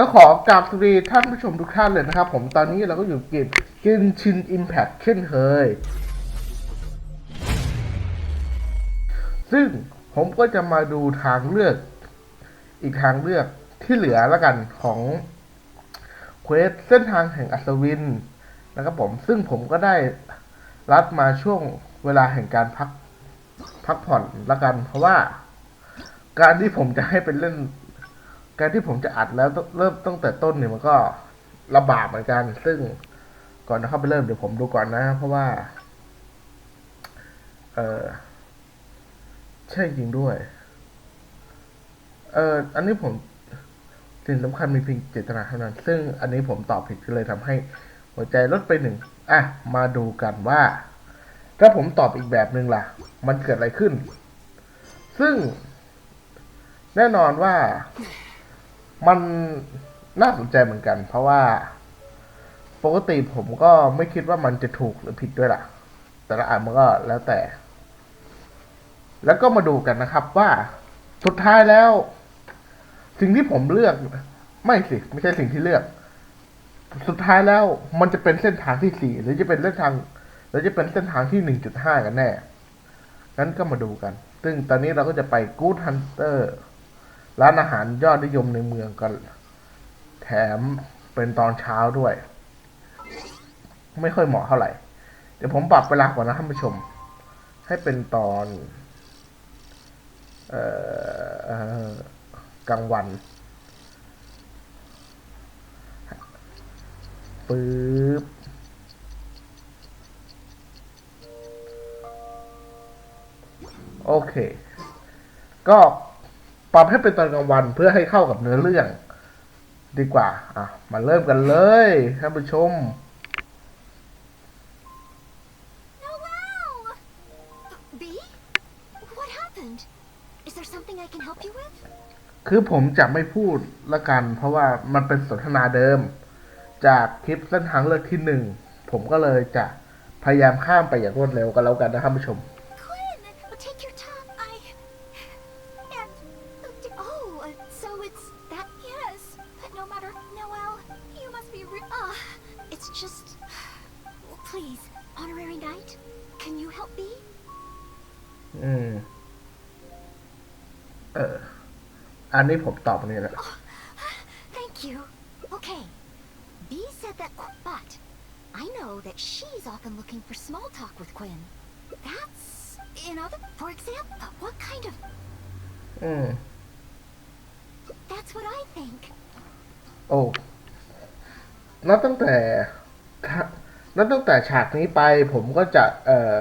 ก็ขอกราบสวัสดีท่านผู้ชมทุกท่านเลยนะครับ ผมตอนนี้เราก็อยู่เกมเกมชินอิมแพ t เช่นเคย ซึ่งผมก็จะมาดูทางเลือก อีกทางเลือกที่เหลือแล้วกันของเควสเส้นทางแห่งอัศวินนะครับผมซึ่งผมก็ได้รัดมาช่วงเวลาแห่งการพักพักผ่อนละกัน เพราะว่า การที่ผมจะให้เป็นเล่น การที่ผมจะอัดแล้วเริ่มตั้งแต่ต้นเนี่ยมันก็ลำบากเหมือนกัน ซึ่งก่อนจะเข้าไปเริ่มเดี๋ยวผมดูก่อนนะ เพราะว่า เออใช่จริงด้วย เอออันนี้ผมสิ่งสำคัญมีเพียงเจตนาเท่านั้น ซึ่งอันนี้ผมตอบผิดก็เลยทำให้หัวใจลดไปหนึ่งอะ มาดูกันว่า ถ้าผมตอบอีกแบบหนึ่งล่ะ มันเกิดอะไรขึ้น ซึ่งแน่นอนว่า มันน่าสนใจเหมือนกัน เพราะว่า ปกติผมก็ไม่คิดว่ามันจะถูกหรือผิดด้วยล่ะ แต่ละอันมันก็แล้วแต่ แล้วก็มาดูกันนะครับว่าสุดท้ายแล้ว สิ่งที่ผมเลือก ไม่สิไม่ใช่สิ่งที่เลือก สุดท้ายแล้วมันจะเป็นเส้นทางที่สี่หรือจะเป็นเส้นทางหรือจะเป็นเส้นทางที่หนึ่งจุดห้ากันแน่งั้นก็มาดูกัน ซึ่งตอนนี้เราก็จะไปกู๊ดฮันเตอ ร้านอาหารยอดนิยมในเมืองกันแถมเป็นตอนเช้าด้วย ไม่ค่อยเหมาะเท่าไหร่ เดี๋ยวผมปรับเวลาก่อนนะท่านผู้ชม ให้เป็นตอนออกลางวันปึ๊บโอเค ก็ ปรับให้เป็นตอนกลางวันเพื่อให้เข้ากับเนื้อเรื่อง ดีกว่า อะ มาเริ่มกันเลยท่านผู้ชม Oh wow! B? What happened? Is there something I can help you with? คือผมจะไม่พูดละกัน เพราะว่ามันเป็นสนทนาเดิม จากคลิปเส้นทางเลือกที่หนึ่ง ผมก็เลยจะพยายามข้ามไปอย่างรวดเร็วกันแล้วกันนะท่านผู้ชม help me? อืม เออ อันนี้ผมตอบอันนี้แหละ Thank you. Okay. B said that, but I know that she's often looking for small talk with Quinn. That's in other, for example, what kind of? อืม That's what I think. โอ้นับตั้งแต่ถ้านับตั้งแต่ฉากนี้ไป ผมก็จะ เอ่อ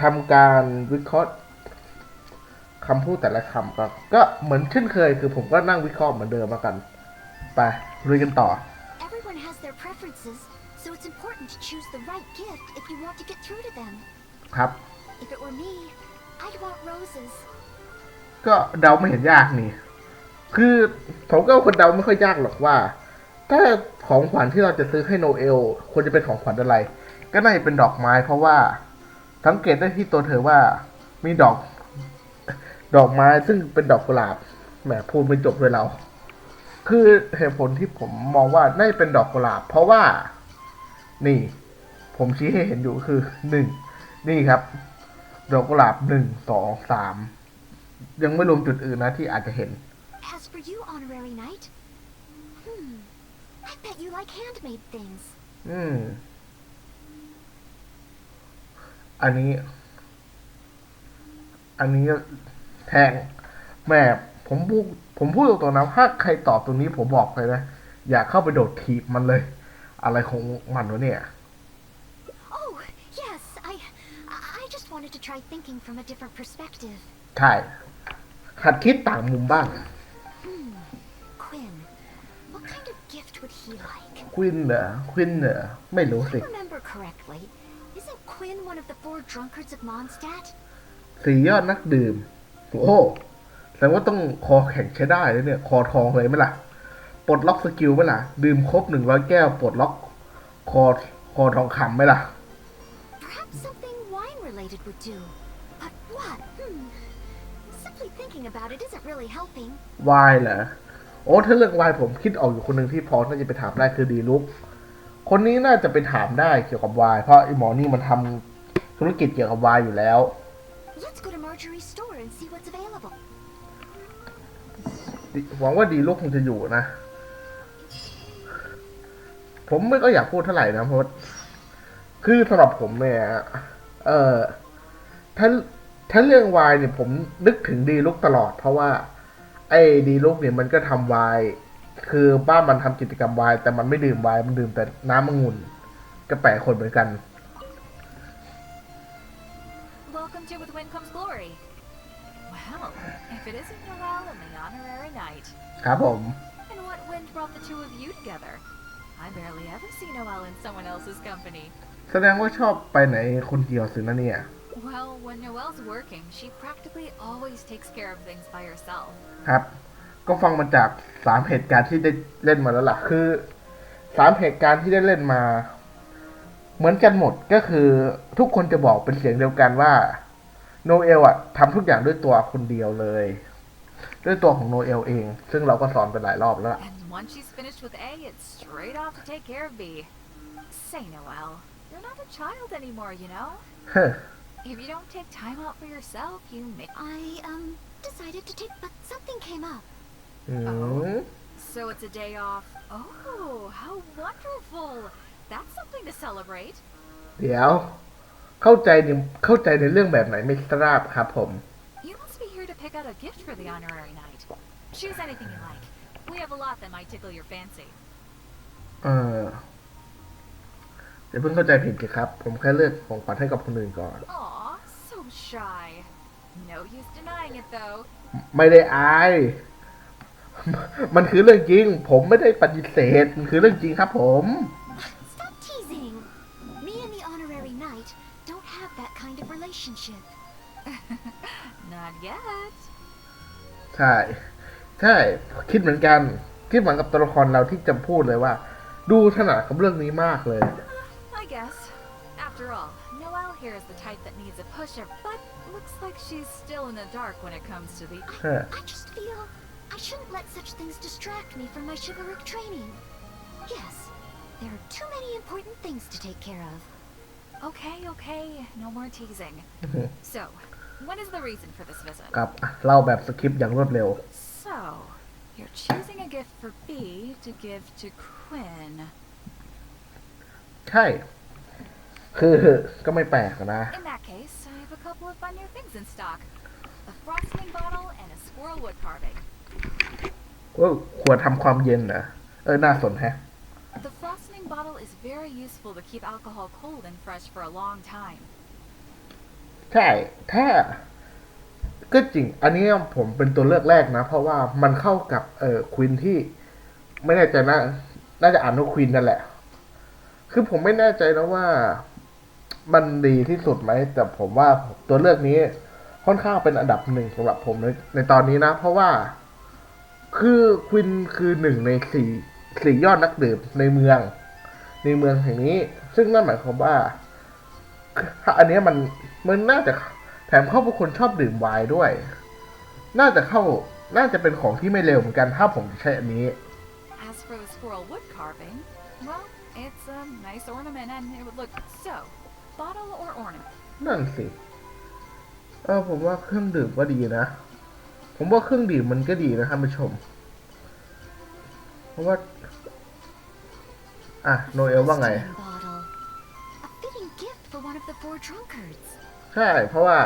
ทำการวิเคราะห์คำพูดแต่ละคำก็ก็เหมือนเช่นเคยคือผมก็นั่งวิเคราะห์เหมือนเดิมแล้วกัน ไปลุยกันต่อ Everyone has their preferences, so it's important to choose the right gift if you want to get through to them. ครับ If it were me, I'd want roses. ก็เดาไม่เห็นยากนี่ คือผมก็เป็นคนเดาไม่ค่อยยากหรอกว่า ถ้าของขวัญที่เราจะซื้อให้โนเอลควรจะเป็นของขวัญอะไร ก็น่าจะเป็นดอกไม้เพราะว่า สังเกตได้ที่ตัวเธอว่ามีดอกดอกไม้ซึ่งเป็นดอกกุหลาบแหมพูดไม่จบเลยเรา คือเหตุผลที่ผมมองว่าน่าจะเป็นดอกกุหลาบ เพราะว่า นี่ ผมชี้ให้เห็นอยู่คือหนึ่งนี่ครับ ดอกกุหลาบหนึ่งสองสามยังไม่รวมจุดอื่นนะที่อาจจะเห็น As for you, honorary knight, hmm, I bet you like handmade things. อืม อันนี้ อันนี้แทงแม่ผมพูดผมพูดตรงๆนะถ้าใครตอบตรงนี้ผมบอกเลยนะ อยากเข้าไปโดดถีบมันเลย อะไรของมันวะเนี่ย Oh, yes, I, I just wanted to try thinking from a different perspective. ใช่หัดคิดต่างมุมบ้าง Hmm, Quinn, what kind of gift would he like? ควินเหรอควินเหรอไม่รู้ If สิ I remember correctly, isn't Quinn one of the four drunkards of Mondstadt? สี่ยอดนักดื่ม โอ้โหแสดงว่าต้องคอแข็งใช้ได้เลยเนี่ย คอทองเลยไหมล่ะ ปลดล็อกสกิลไหมล่ะ ดื่มครบหนึ่งร้อยแก้ว ปลดล็อกคอคอทองคำไหมล่ะ Perhaps something wine related would do. But what? Hmm. Simply thinking about it isn't really helping. วายเหรอ โอ้ถ้าเรื่องวายผมคิดออกอยู่คนหนึ่งที่พอน่าจะไปถามได้คือดีลุก คนนี้น่าจะไปถามได้เกี่ยวกับวายเพราะไอหมอนี่มันทำธุรกิจเกี่ยวกับวายอยู่แล้ว Let's go to Marjorie's store and see what's available. หวังว่าดีลูกคงจะอยู่นะ ผมไม่ก็อยากพูดเท่าไหร่นะเพราะว่าคือสำหรับผมเนี่ย เออถ้าถ้าเรื่องวายเนี่ยผมนึกถึงดีลุกตลอด เพราะว่า ไอ้ดีลุกเนี่ยมันก็ทำวาย คือบ้านมันทำกิจกรรมวาย แต่มันไม่ดื่มวายมันดื่มแต่น้ำองุ่นก็แปลกคนเหมือนกัน Welcome to With Wind Comes Glory. Well, if it isn't Noel and the honorary knight. ครับผม And what wind brought the two of you together? I barely ever see Noel in someone else's company. แสดงว่าชอบไปไหนคนเดียวสินะเนี่ย Well, when Noelle's working, she practically always takes care of things by herself. ครับ ก็ฟังมาจากสามเหตุการณ์ที่ได้เล่นมาแล้วล่ะคือสามเหตุการณ์ที่ได้เล่นมา เหมือนกันหมดก็คือทุกคนจะบอกเป็นเสียงเดียวกันว่าโนเอลอะทำทุกอย่างด้วยตัวคนเดียวเลย ด้วยตัวของโนเอลเอง ซึ่งเราก็สอนไปหลายรอบแล้วล่ะ And once she's finished with A, it's straight off to take care of B. Say, Noel, you're not a child anymore, you know? เฮ้อ If you don't take time out for yourself, you may. I, um, decided to take, but something came up. อืม So it's a day off. Oh, how wonderful! That's something to celebrate. เดี๋ยว เข้าใจในเข้าใจในเรื่องแบบไหนไม่ทราบครับผม You must be here to pick out a gift for the honorary knight. Choose anything you like. We have a lot that might tickle your fancy. เออเดี๋ยวเพิ่งเข้าใจผิดสิครับ ผมแค่เลือกของขวัญให้กับคนอื่นก่อน Aw, so shy. No use denying it though. ไม่ได้อาย มันคือเรื่องจริง ผมไม่ได้ปฏิเสธ มันคือเรื่องจริงครับผม Stop teasing. Me and the honorary knight don't have that kind of relationship. Not yet. ใช่ ใช่ คิดเหมือนกัน คิดเหมือนกับตัวละครเราที่จะพูดเลยว่า ดูถนัดกับเรื่องนี้มากเลย I guess. After all, Noelle here is the type that needs a pusher, but looks like she's still in the dark when it comes to the. I, I just feel I shouldn't let such things distract me from my chivalric training. Yes, there are too many important things to take care of. Okay, okay, no more teasing. So, what is the reason for this visit? กับอ่ะเล่าแบบสคริปต์อย่างรวดเร็ว So, you're choosing a gift for B to give to Quinn. ใช่ คือก็ไม่แปลกนะ In that case, I have a couple of fun new things in stock. A frosting bottle and a squirrel wood carving. ว่าควรทำความเย็นเหรอ เออ น่าสนแฮะ The frosting bottle is very useful to keep alcohol cold and fresh for a long time. ใช่ ถ้า ก็จริง อันนี้ผมเป็นตัวเลือกแรกนะ เพราะว่ามันเข้ากับเอ่อควินที่ ไม่แน่ใจนะ น่าจะอ่านว่าควินนั่นแหละ คือผมไม่แน่ใจนะว่า มันดีที่สุดไหม แต่ผมว่าตัวเลือกนี้ ค่อนข้างเป็นอันดับหนึ่งสำหรับผมในในตอนนี้นะ เพราะว่า คือควินคือหนึ่งในสี่สี่ยอดนักดื่มในเมือง ในเมืองแห่งนี้ ซึ่งนั่นหมายความว่าอันเนี้ยมันมันน่าจะแถมเข้าเป็นคนชอบดื่มไวน์ด้วย น่าจะเข้าน่าจะเป็นของที่ไม่เร็วเหมือนกันถ้าผมจะใช้อันนี้ As for the squirrel wood carving, well, it's a nice ornament and it would look so. Bottle or ornament? นั่นสิ เออผมว่าเครื่องดื่มก็ดีนะ ผมว่าเครื่องดื่มมันก็ดีนะท่านผู้ชม เพราะว่า อะโนเอลว่าไง Frosting bottle. A fitting gift for one of the four drunkards. ใช่ เพราะว่า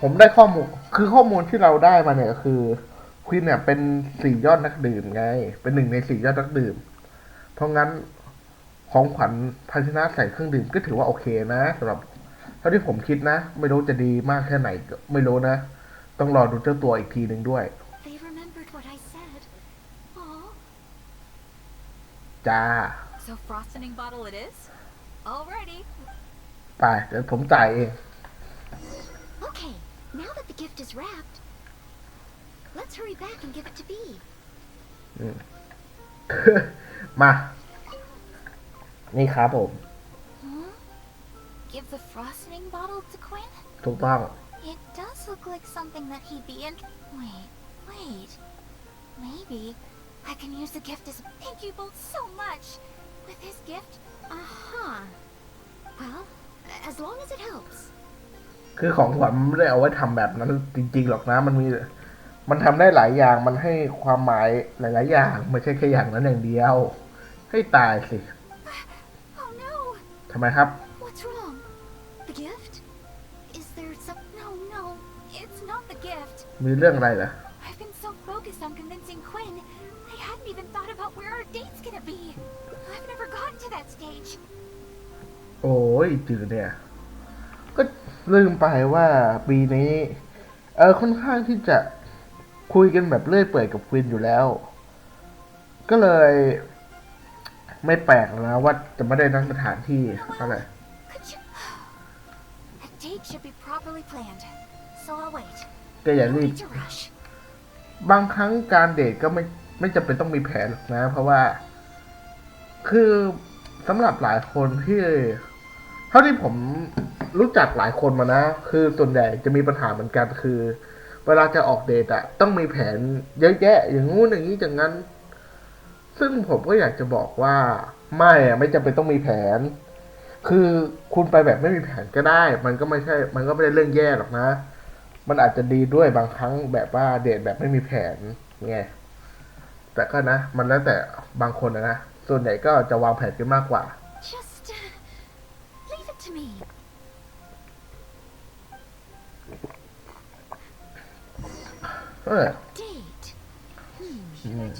ผมได้ข้อมูล คือข้อมูลที่เราได้มาเนี่ยก็คือควีนเนี่ยเป็นสี่ยอดนักดื่มไง เป็นหนึ่งในสี่ยอดนักดื่ม เพราะงั้นของขวัญภาชนะใส่เครื่องดื่มก็ถือว่าโอเคนะสำหรับเท่าที่ผมคิดนะ ไม่รู้จะดีมากแค่ไหนก็ไม่รู้นะ ต้องรอดูเจ้าตัวอีกทีหนึ่งด้วย They remembered what I said. Aw. จ้า So frosting bottle it is? Alrighty. ไปเดี๋ยวผมจ่ายเอง Okay, now that the gift is wrapped, let's hurry back and give it to B. มา นี่ครับผม Huh? Give the frosting bottle to Quinn? ถูกต้อง It does look like something that he'd be in. Wait, wait. maybe I can use the gift as thank you both so much. With his gift, Uh huh. Well, as long as it helps. คือของขวัญไม่ได้เอาไว้ทำแบบนั้นจริงๆหรอกนะมันมีมันทำได้หลายอย่างมันให้ความหมายหลายๆอย่างไม่ใช่แค่อย่างนั้นอย่างเดียว ให้ตายสิ oh no, ทำไมครับ มีเรื่องอะไรเหรอ I've been so focused on convincing Quinn, I hadn't even thought about where our date's gonna be. I've never gotten to that stage. โอ้ยจืดเนี่ย ก็ลืมไปว่าปีนี้ เออค่อนข้างที่จะคุยกันแบบเลื่อยเปื่อยกับควินอยู่แล้ว ก็เลย ไม่แปลกนะว่าจะไม่ได้นัดสถานที่อะไร Could you? A date should be properly planned, so I'll wait. ก็อย่ารีบ บางครั้งการเดทก็ไม่ไม่จำเป็นต้องมีแผนหรอกนะ เพราะว่า คือสำหรับหลายคนที่เท่าที่ผมรู้จักหลายคนมานะ คือส่วนใหญ่จะมีปัญหาเหมือนกันคือ เวลาจะออกเดทอะต้องมีแผนเยอะแยะ อย่างงู้นอย่างนี้อย่างนั้น ซึ่งผมก็อยากจะบอกว่า ไม่อะไม่จำเป็นต้องมีแผน คือคุณไปแบบไม่มีแผนก็ได้ มันก็ไม่ใช่ มันก็ไม่ได้เรื่องแย่หรอกนะ มันอาจจะดีด้วยบางครั้งแบบว่าเดทแบบไม่มีแผนไงแต่ก็นะ มันแล้วแต่บางคนนะนะส่วนใหญ่ก็จะวางแผนกันมากกว่า Just uh, leave it to me. เออ Date. Hmm. อืม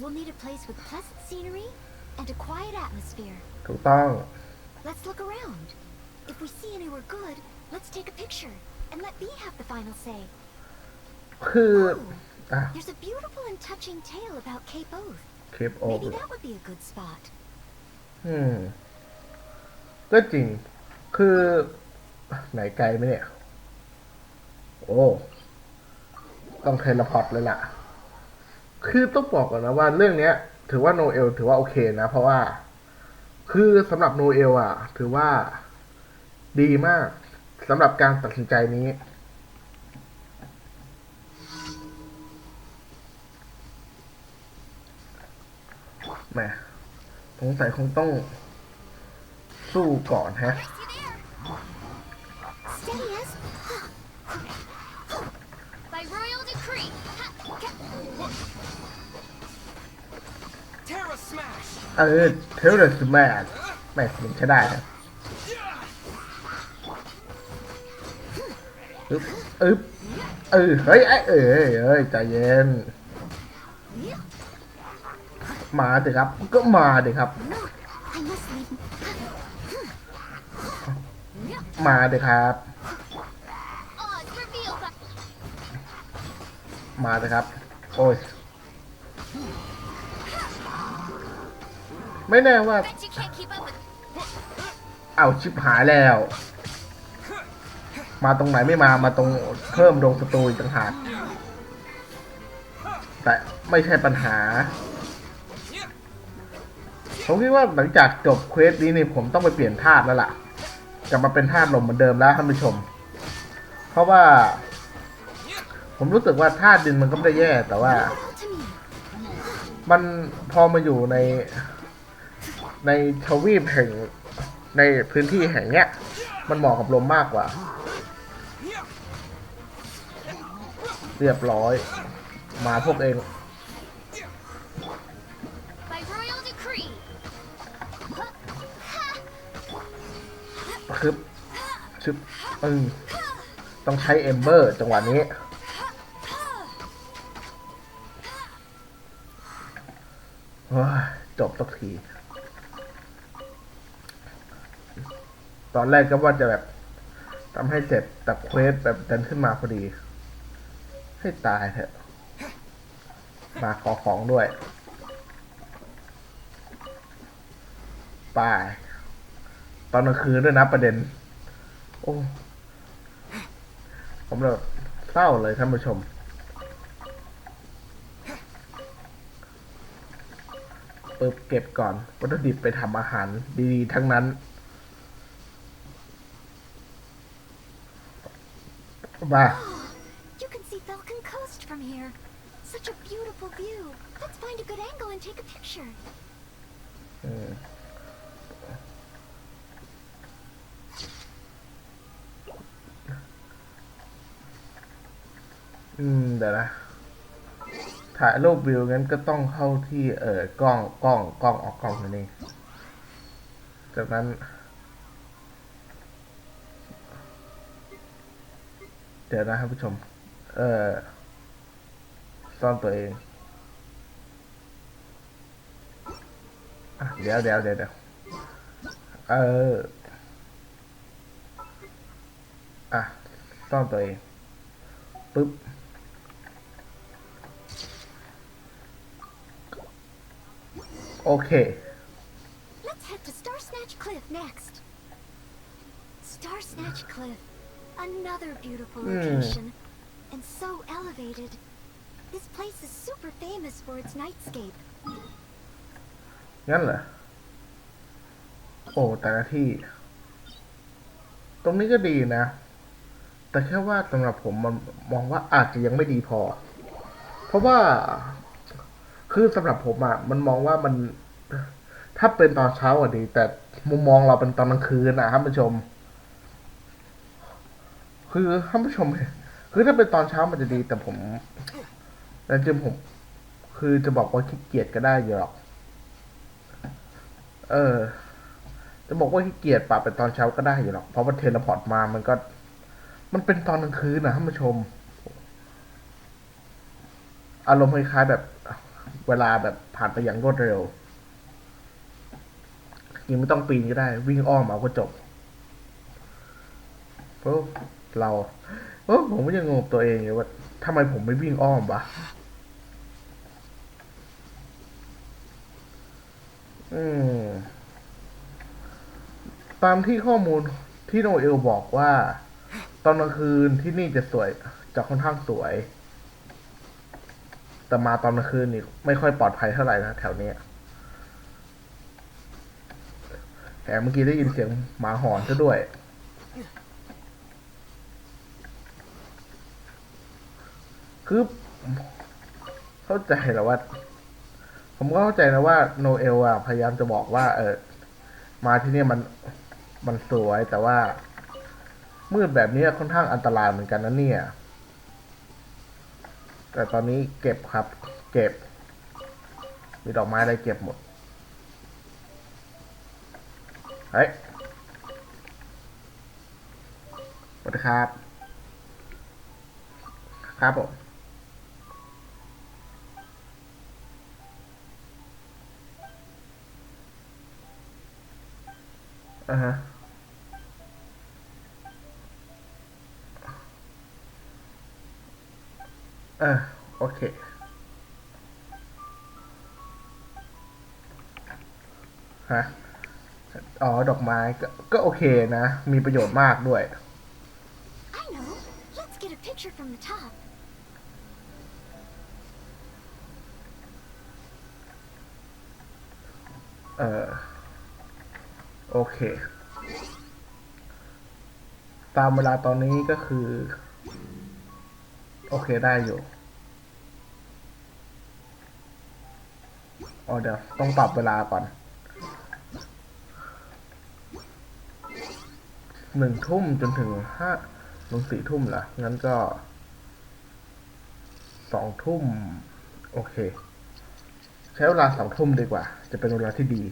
We'll need a place with pleasant scenery and a quiet atmosphere. ถูกต้อง Let's look around. If we see anywhere good, let's take a picture and let B have the final say. คือ Oh, อะ there's a beautiful and touching tale about Cape Oath. คลิปโอ Maybe that would be a good spot. อืม ก็จริง คือ ไหนไกลไหมเนี่ย โอ้ ต้องเทเลพอร์ตเลยล่ะ คือต้องบอกก่อนนะว่าเรื่องเนี้ย ถือว่าโนเอล ถือว่าโอเคนะ เพราะว่า คือสำหรับโนเอล อะ ถือว่าดีมาก สำหรับการตัดสินใจนี้ แหมสงสัยคงต้อง สู้ก่อนฮะ Steady as. By royal decree. Terra Smash! เออเทเลสแมนแม่มันใช้ได้นะ อึ๊บอึ๊บเออเฮ้ยไอ้เอ้ยเอ้ยใจเย็น มาเถอะครับ ก็มาเถอะครับ No, I must leave. มาเถอะครับ Oh, it's revealed. มาเถอะครับ โอ้ย ไม่แน่ว่า Bet you can't keep up with. เอาชิบหายแล้ว มาตรงไหนไม่มามาตรงเพิ่มดงศัตรูอีกต่างหากแต่ไม่ใช่ปัญหา ผมคิดว่าหลังจากจบเควสนี้นี่ผมต้องไปเปลี่ยนธาตุแล้วล่ะกลับมาเป็นธาตุลมเหมือนเดิมแล้วท่านผู้ชม เพราะว่า ผมรู้สึกว่าธาตุดินมันก็ไม่ได้แย่แต่ว่า มันพอมาอยู่ใน ในทวีปแห่งในพื้นที่แห่งเนี้ย มันเหมาะกับลมมากกว่า เรียบร้อย มาพวกเอง คึบชึบปึ้งต้องใช้เอมเบอร์จังหวะนี้โอ้ยจบสักที ตอนแรกก็ว่าจะแบบทำให้เสร็จแต่เควสแบบดันขึ้นมาพอดี ให้ตายเถอะ มาขอของด้วยไปตอนกลางคืนด้วยนะประเด็น โอ้ ผมแบบเศร้าเลยท่านผู้ชมปึบเก็บก่อน วัตถุดิบไปทำอาหารดีๆทั้งนั้นมา You can see Falcon Coast from here. Such a beautiful view. Let's find a good angle and take a picture. อืมอืมเดี๋ยวนะ ถ่ายรูปวิวงั้นก็ต้องเข้าที่เอ่อกล้องกล้องกล้องออกกล้องนั่นเองจากนั้น เดี๋ยวนะท่านผู้ชม เอ่อ ซ่อนตัวเอง อ่ะเดี๋ยวเดี๋ยวเดี๋ยวเดี๋ยวเออ อ่ะซ่อนตัวเอง ปึ๊บ โอเค Let's head to Star Snatch Cliff next. Star Snatch Cliff. Another beautiful Hmm. location. And so elevated. This place is super famous for its nightscape. งั้นเหรอ โอ้ แต่ละที่ ตรงนี้ก็ดีนะ แต่แค่ว่าสำหรับผมมันมองว่าอาจจะยังไม่ดีพอ เพราะว่า คือสำหรับผมอะมันมองว่ามัน ถ้าเป็นตอนเช้าอะดี แต่มุมมองเราเป็นตอนกลางคืนนะท่านผู้ชม คือท่านผู้ชม คือถ้าเป็นตอนเช้ามันจะดี แต่ผม แต่จริงผมคือจะบอกว่าขี้เกียจก็ได้อยู่หรอก เออ จะบอกว่าขี้เกียจปรับเป็นตอนเช้าก็ได้อยู่หรอก เพราะว่าเทเลพอร์ตมามันก็ มันเป็นตอนกลางคืนนะท่านผู้ชม อารมณ์คล้ายๆแบบ เวลาแบบผ่านไปอย่างรวดเร็วยังไม่ต้องปีนก็ได้ วิ่งอ้อมเอาก็จบโอ้เราเออผมก็ยังงงตัวเองเลยว่าทำไมผมไม่วิ่งอ้อมวะ อืมตามที่ข้อมูลที่โนเอลบอกว่า ตอนกลางคืนที่นี่จะสวยจะค่อนข้างสวย แต่มาตอนกลางคืนนี่ไม่ค่อยปลอดภัยเท่าไหร่นะแถวเนี้ยแถมเมื่อกี้ได้ยินเสียงหมาหอนซะด้วย คือเข้าใจแล้วว่า ผมก็เข้าใจนะว่าโนเอลอะพยายามจะบอกว่า เออมาที่นี่มันมันสวยแต่ว่า มืดแบบนี้ค่อนข้างอันตรายเหมือนกันนะเนี่ย แต่ตอนนี้เก็บครับ เก็บ มีดอกไม้อะไรเก็บหมดเฮ้ยสวัสดีครับ ครับผม อ่าฮะเออโอเคฮะอ๋อ ดอกไม้ก็ก็โอเคนะ มีประโยชน์มากด้วย I know. Let's get a picture from the top. เออ โอเค ตามเวลาตอนนี้ก็คือ โอเคได้อยู่อ๋อเดี๋ยว ต้องปรับเวลาก่อนหนึ่งทุ่มจนถึงห้าลงสี่ทุ่มเหรอ งั้นก็สองทุ่ม โอเค ใช้เวลาสองทุ่มดีกว่า จะเป็นเวลาที่ดี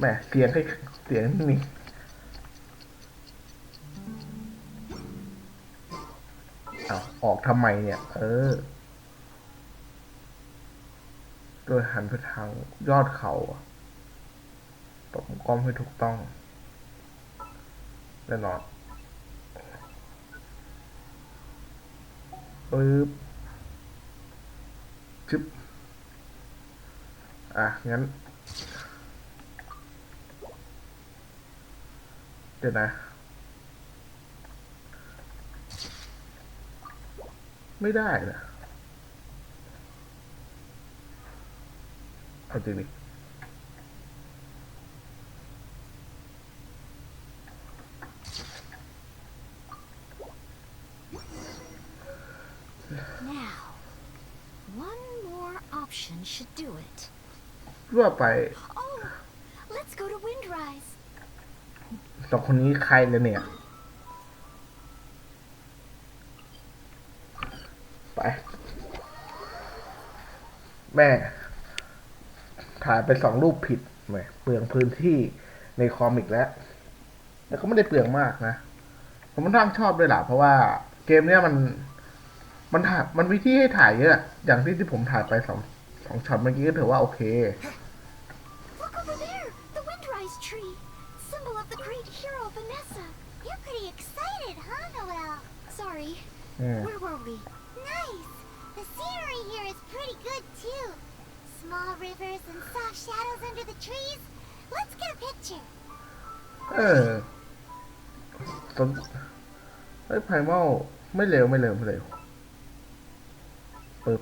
แหมเสียงให้เสียงนี่เอาออกทำไมเนี่ย เออ โดยหันไปทางยอดเขาตบกล้องให้ถูกต้องแน่นอนปึ๊บชึบอะ งั้น เดี๋ยวนะไม่ได้นะเอาจริงดิ Now, one more option should do it. รั่วไป Oh, let's go to Windrise. สองคนนี้ใครเลยเนี่ย ไป แม่ ถ่ายไปสองรูปผิดแหมเปลืองพื้นที่ในคอมิกแล้ว แต่ก็ไม่ได้เปลืองมากนะ ผมค่อนข้างชอบด้วยล่ะ เพราะว่าเกมเนี้ยมัน มันถ่ายมันมีที่ให้ถ่ายเยอะ อย่างที่ที่ผมถ่ายไปสองสองช็อตเมื่อกี้ก็ถือว่าโอเค Sorry, อืม where were we? Nice. The scenery here is pretty good too. Small rivers and soft shadows under the trees. Let's get a picture. เออสนเฮ้ยไพรมอลไม่เร็วไม่เร็วไม่เร็วปึ๊บ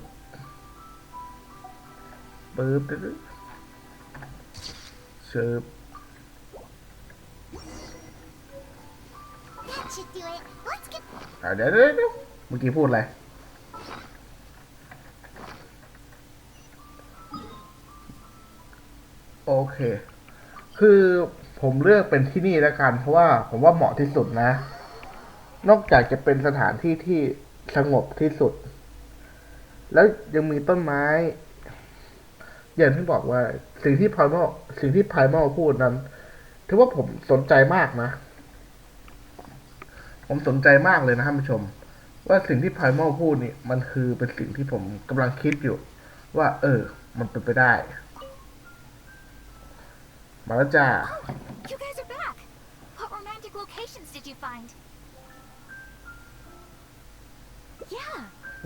ปึ๊บตึ๊ดๆเชิบ That should do it. เดี๋ยวเดี๋ยวเดี๋ยวเมื่อกี้พูดอะไรโอเค คือผมเลือกเป็นที่นี่แล้วกัน เพราะว่าผมว่าเหมาะที่สุดนะ นอกจากจะเป็นสถานที่ที่สงบที่สุด แล้วยังมีต้นไม้ อย่างที่บอกว่าสิ่งที่พายมอสิ่งที่พายมอพูดนั้นถือว่าผมสนใจมากนะ ผมสนใจมากเลยนะท่านผู้ชม ว่าสิ่งที่พายมอพูดนี่มันคือเป็นสิ่งที่ผมกำลังคิดอยู่ ว่า เออ มันเป็นไปได้ มาแล้วจ้า You guys are back. What romantic locations did you find? Yeah.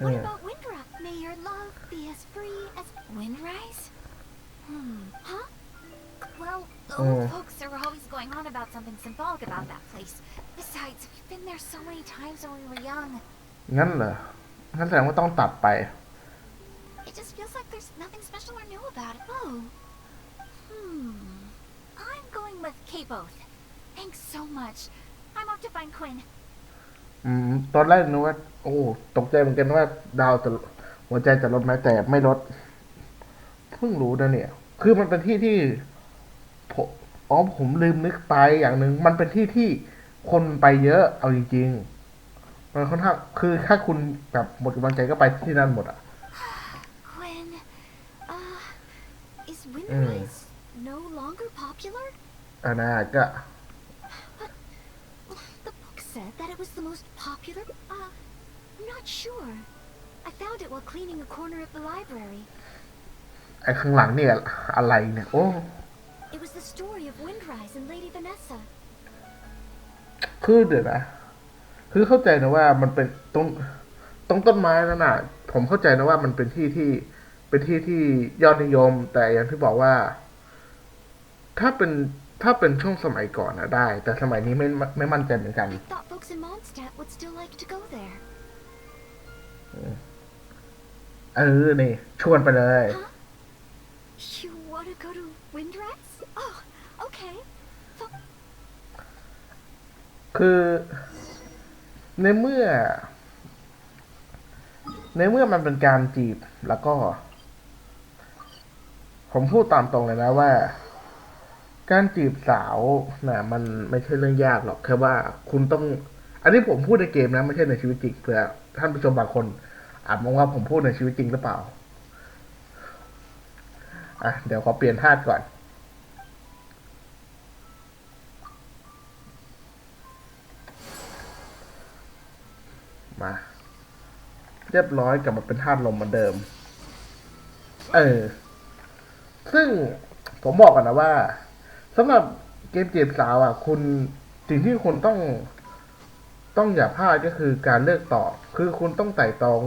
What Yeah. about Windrise? May your love be as free as Windrise? Hmm. Huh? Well, the Oh. old folks are always going on about something symbolic about that place. Besides, we've been there so many times when we were young. งั้นเหรอ งั้นแสดงว่าต้องตัดไป It just feels like there's nothing special or new about it. Oh. Hmm. I'm going with K-Both. Thanks so much. I'm off to find Quinn. อืม ตอนแรกนึกว่า โอ้ ตกใจเหมือนกันว่าดาวจะหัวใจจะลดไหมแต่ไม่ลด เพิ่งรู้นะเนี่ย คือมันเป็นที่ที่ผม อ๋อผมลืมนึกไปอย่างหนึ่งมันเป็นที่ที่คนไปเยอะเอาจริงๆมันค่อนข้างคือถ้าคุณแบบหมดกำลังใจก็ไปที่นั่นหมดอะ Quinn. Uh, is Windrise no longer popular? อันน่าก็ The book said that it was the most popular. Uh, I'm not sure. I found it while cleaning a corner of the library. ไอ้ข้างหลังเนี่ยอะไรเนี่ย โอ้ and Lady Vanessa. คือเดี๋ยวนะ คือเข้าใจนะว่ามันเป็นตรงตรงต้นไม้นั่นน่ะ ผมเข้าใจนะว่ามันเป็นที่ที่เป็นที่ที่ยอดนิยม แต่อย่างที่บอกว่า ถ้าเป็นถ้าเป็นช่วงสมัยก่อนนะได้ แต่สมัยนี้ไม่ไม่มั่นใจเหมือนกัน I thought folks in Mondstadt would still like to go there. เออนี่ชวนไปเลย Huh? You want to go to Windrise? Oh, okay. คือในเมื่อ ในเมื่อมันเป็นการจีบแล้วก็ ผมพูดตามตรงเลยนะว่า การจีบสาวน่ะมันไม่ใช่เรื่องยากหรอกแค่ว่าคุณต้อง อันนี้ผมพูดในเกมนะ ไม่ใช่ในชีวิตจริงเผื่อท่านผู้ชมบางคน อาจมองว่าผมพูดในชีวิตจริงหรือเปล่าอะเดี๋ยวขอเปลี่ยนธาตุก่อน เรียบร้อยกลับมาเป็นธาตุลมเหมือนเดิม เออ ซึ่งผมบอกกันนะว่าสำหรับเกมจีบสาวอะ คุณสิ่งที่คุณต้องต้องอย่าพลาดก็คือการเลือกตอบ คือคุณต้องไต่ตรอง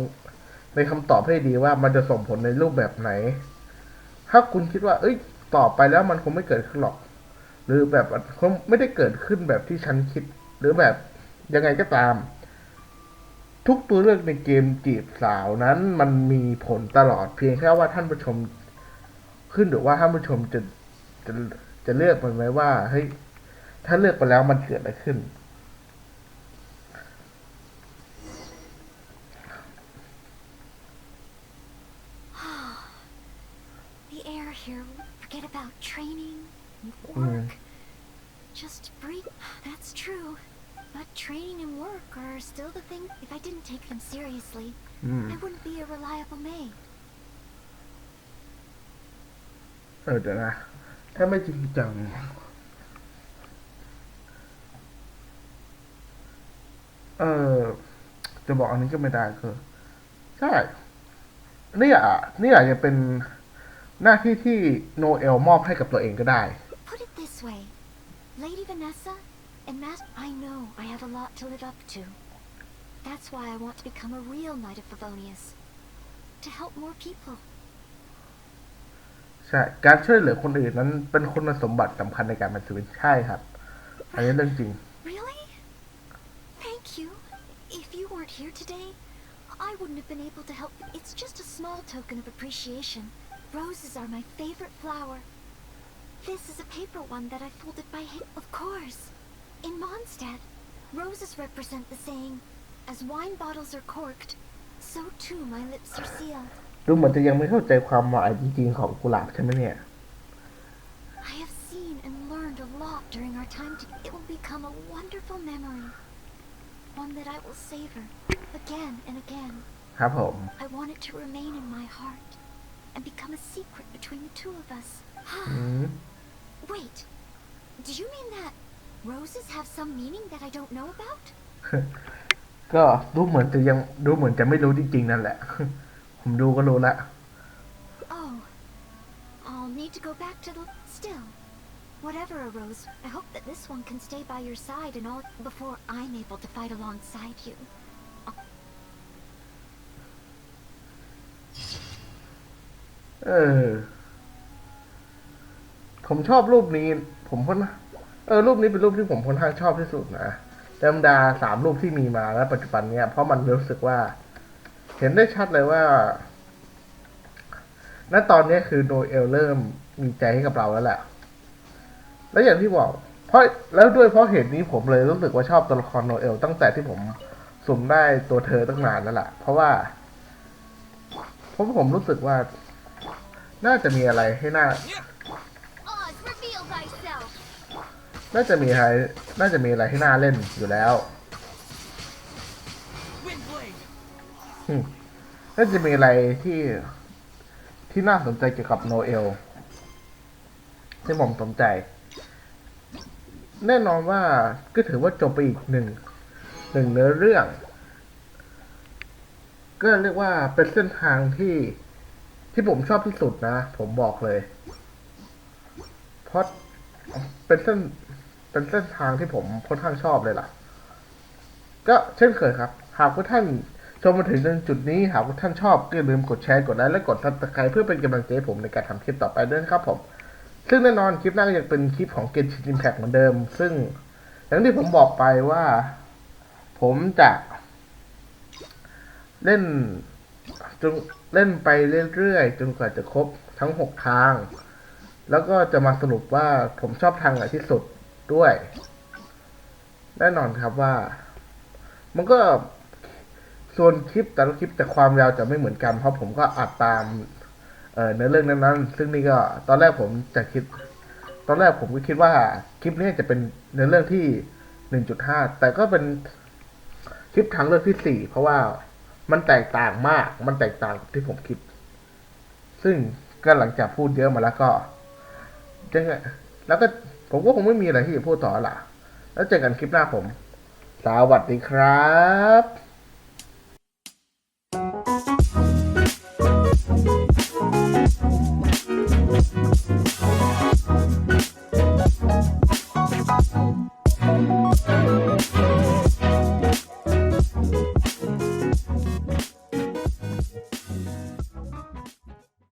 ในคำตอบให้ดีว่ามันจะส่งผลในรูปแบบไหน ถ้าคุณคิดว่า เอ้ย ตอบไปแล้วมันคงไม่เกิดขึ้นหรอก หรือแบบคงไม่ได้เกิดขึ้นแบบที่ฉันคิด หรือแบบยังไงก็ตาม ทุกตัวเลือกในเกมจีบสาวนั้นมันมีผลตลอดเพียงแค่ว่าท่านผู้ชม ขึ้นหรือว่าท่านผู้ชมจะจะจะเลือกมัไหมว่าเฮ้ยถ้าเลือกไปแล้วมันเกิดอะไรขึ้น just breathe. That's true. But training and work are still the thing. If I didn't take them seriously, อืม I wouldn't be a reliable maid. เออเดี๋ยวนะถ้าไม่จริงจัง เออ จะบอกอันนี้ก็ไม่ได้คือ ใช่นี่อะนี่อาจจะเป็นหน้าที่ที่โนเอลมอบให้กับตัวเองก็ได้ Put it this way Lady Vanessa and Master. I know I have a lot to live up to. That's why I want to become a real Knight of Favonius. To help more people. ใช่ การช่วยเหลือคนอื่นนั้นเป็นคุณสมบัติสำคัญในการเป็นศิลปินใช่ครับ อันนี้เรื่องจริง Really? Thank you. If you weren't here today, I wouldn't have been able to help. It's just a small token of appreciation. Roses are my favorite flower. This is a paper one that I folded by hand. Of course. In Mondstadt, roses represent the saying, as wine bottles are corked, so too my lips are sealed. ดูเหมือนจะยังไม่เข้าใจความหมายจริงๆของกุหลาบใช่ไหมเนี่ย I have seen and learned a lot during our time together. It will become a wonderful memory. One that I will savor again and again. ครับผม I want it to remain in my heart and become a secret between the two of us. อืม Wait, do you mean that roses have some meaning that I don't know about? ก็ดูเหมือนจะยังดูเหมือนจะไม่รู้จริงๆนั่นแหละ ผมดูก็รู้ละ Oh, I'll need to go back to the. Still, whatever a rose, I hope that this one can stay by your side and all before I'm able to fight alongside you. เออ ผมชอบรูปนี้ ผมค่อน เออรูปนี้เป็นรูปที่ผมค่อนข้างชอบที่สุดนะธรรมดาสามรูปที่มีมาแล้วปัจจุบันเนี่ยเพราะมันรู้สึกว่า เห็นได้ชัดเลยว่าณตอนนี้คือโนเอลเริ่มมีใจให้กับเราแล้วแหละแล้วอย่างที่บอก เพราะแล้วด้วยเพราะเหตุนี้ผมเลยรู้สึกว่าชอบตัวละครโนเอลตั้งแต่ที่ผมสุ่มได้ตัวเธอตั้งนานแล้วล่ะเพราะว่าเพราะผมรู้สึกว่า น่าจะมีอะไรให้น่า น่าจะมีอะไรน่าจะมีอะไรให้น่าเล่นอยู่แล้ว Windblade! อืมน่าจะมีอะไรที่ที่น่าสนใจเกี่ยวกับโนเอลที่ผมสนใจ แน่นอนว่าก็ถือว่าจบไปอีกหนึ่งหนึ่งเนื้อเรื่อง ก็เรียกว่าเป็นเส้นทางที่ที่ผมชอบที่สุดนะ ผมบอกเลย เพราะเป็นเส้น เป็นเส้นทางที่ผมค่อนข้างชอบเลยล่ะ ก็เช่นเคยครับ หากว่าท่านชมมาถึงจนจุดนี้ หากว่าท่านชอบก็อย่าลืมกดแชร์กดไลค์และกดซับสไครต์เพื่อเป็นกำลังใจผมในการทำคลิปต่อไปด้วยนะครับผม ซึ่งแน่นอนคลิปหน้าก็ยังเป็นคลิปของเกมชินอิมแพกเหมือนเดิม ซึ่งอย่างที่ผมบอกไปว่า ผมจะเล่นจนเล่นไปเรื่อยๆ จนกว่าจะครบทั้งหกทาง แล้วก็จะมาสรุปว่าผมชอบทางไหนที่สุด ด้วย แน่นอนครับว่า มันก็ส่วนคลิปแต่ละคลิปแต่ความยาวจะไม่เหมือนกัน เพราะผมก็อัดตามเออเนื้อเรื่องนั้นๆ ซึ่งนี่ก็ตอนแรกผมจะคิด ตอนแรกผมก็คิดว่าคลิปนี้จะเป็นเนื้อเรื่องที่หนึ่งจุดห้าแต่ก็เป็นคลิปทางเลือกที่สี่เพราะว่ามันแตกต่างมาก มันแตกต่างที่ผมคิด ซึ่งก็หลังจากพูดเยอะมาแล้วก็ แล้วก็ ผมก็คงไม่มีอะไรที่จะพูดต่อละแล้วเจอกันคลิปหน้าผม สวัสดีครับ